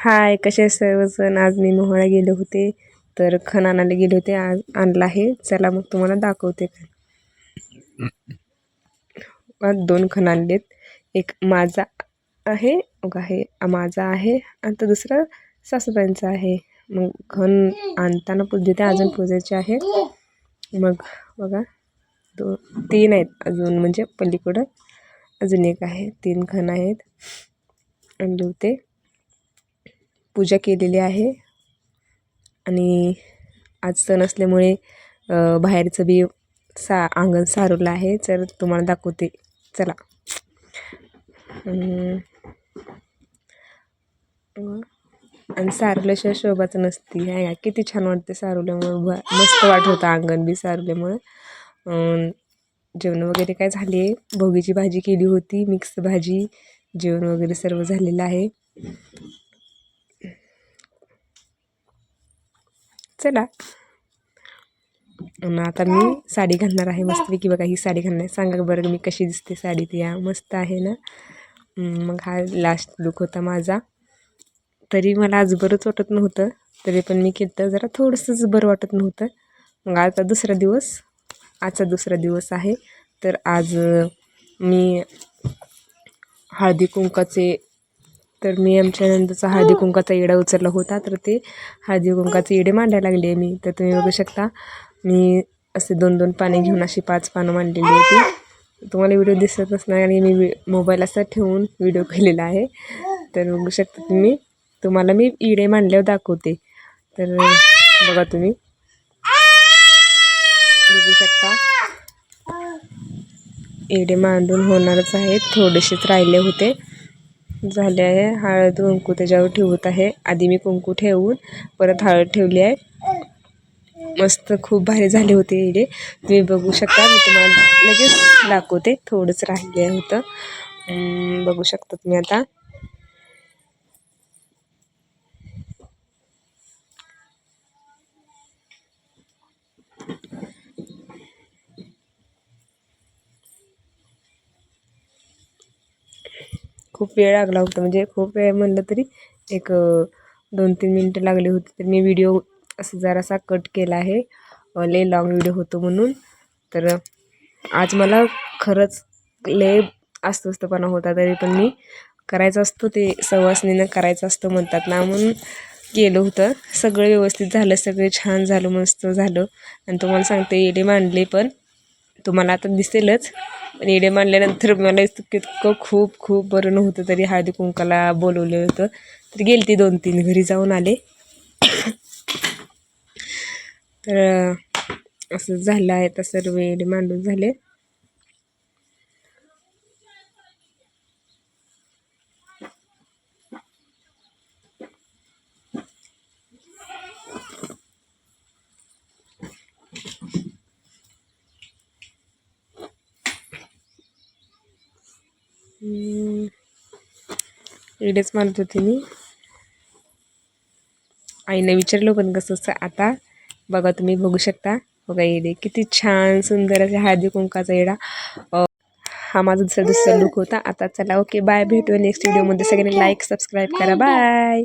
हाय कसे सर्वजण? आज मी मोहळा गेले होते तर खण आणायला गेले होते आज आणला आहे. चला मग तुम्हाला दाखवते आज दोन खण आणलेत. एक माझा आहे बघा हे माझा आहे आणि तो दुसरा सासूबाईंचा आहे. मग खण आणताना पूजते अजून पूजायचे आहे मग बघा दो तीन आहेत अजून म्हणजे पलीकडं अजून एक आहे तीन खण आहेत. आणले होते. पूजा केलेली आहे. आणि आज सण असल्यामुळे बाहेरचं बी सा अंगण सारवलं आहे. तर तुम्हाला दाखवते. चला. आणि सारवल्याशिवाय शोभाचं नसती. आहे किती छान वाटते सारवल्यामुळे. मस्त वाट होतं अंगण बी सारवल्यामुळं. जेवण वगैरे काय झाले? भोगीची भाजी केली होती. मिक्स भाजी. जेवण वगैरे सर्व झालेलं आहे. चला. आता मी साडी घालणार आहे मस्तपैकी बघा ही साडी घालणार सांगा बरं मी कशी दिसते साडी ती. या मस्त आहे ना? मग हा लास्ट लुक होता माझा. तरी मला आज बरंच वाटत नव्हतं. तरी पण मी केलं जरा थोडंसंच बरं वाटत नव्हतं. मग आता दुसरा दिवस आजचा दुसरा दिवस आहे. तर आज मी हळदी कुंकाचे तर मी आमच्या नंतरचा हळदी कुंकाचा येडा उचलला होता तर ते हळदी कुंकाचे येडे मांडायला लागले मी. तर तुम्ही बघू शकता मी असे दोन दोन पाने घेऊन अशी पाच पानं मांडलेली होती. तुम्हाला व्हिडिओ दिसत नसणार आणि मी मोबाईल असा ठेवून व्हिडिओ केलेला आहे. तर बघू शकता तुम्ही तुम्हाला मी इडे मांडल्यावर दाखवते. तर बघा तुम्ही. बघू शकता इडे मांडून होणारच आहेत थोडेसेच राहिले होते. झाले आहे. हळद कुंकू त्याच्यावर ठेवत आहे. आधी मी कुंकू ठेवून परत हळद ठेवली आहे. मस्त खूप भारी झाले होते इडे तुम्ही बघू शकता मी तुम्हाला लगेच दाखवते. थोडंच राहिले होतं. बघू शकता तुम्ही आता. खूप वेळ लागला होता. म्हणजे खूप वेळ म्हणलं तरी एक दोन तीन मिनटं लागली होती. तर मी व्हिडिओ असं जरासा कट केला आहे. लय लाँग व्हिडिओ होतो म्हणून. तर आज मला खरंच लय अस्वस्थपणा होता. तरी पण मी करायचं असतो ते सवासनीनं करायचं असतं म्हणतात ना म्हणून केलं होतं. सगळं व्यवस्थित झालं. सगळे छान झालं. मस्त झालं. आणि तुम्हाला सांगते येडे मांडले पण तुम्हाला आता दिसेलच. पण इडे मांडल्यानंतर मला इतकं खूप खूप बरं नव्हतं तरी हळदी कुंकाला बोलवलं होतं. तर गेली ती दोन तीन घरी जाऊन आले. तर असं झालं आहे तर सर्व इडे मांडून झाले. इकडेच मानत होते मी. आईने विचारलं पण कसं आता? बघा तुम्ही बघू शकता. बघा येडे किती छान सुंदर असे हळदी कुंकाचा येडा. हा माझा दुसरा दुसरा लुक होता. आता चला ओके बाय भेटूया नेक्स्ट व्हिडिओमध्ये सगळ्यांनी लाईक सबस्क्राईब करा. बाय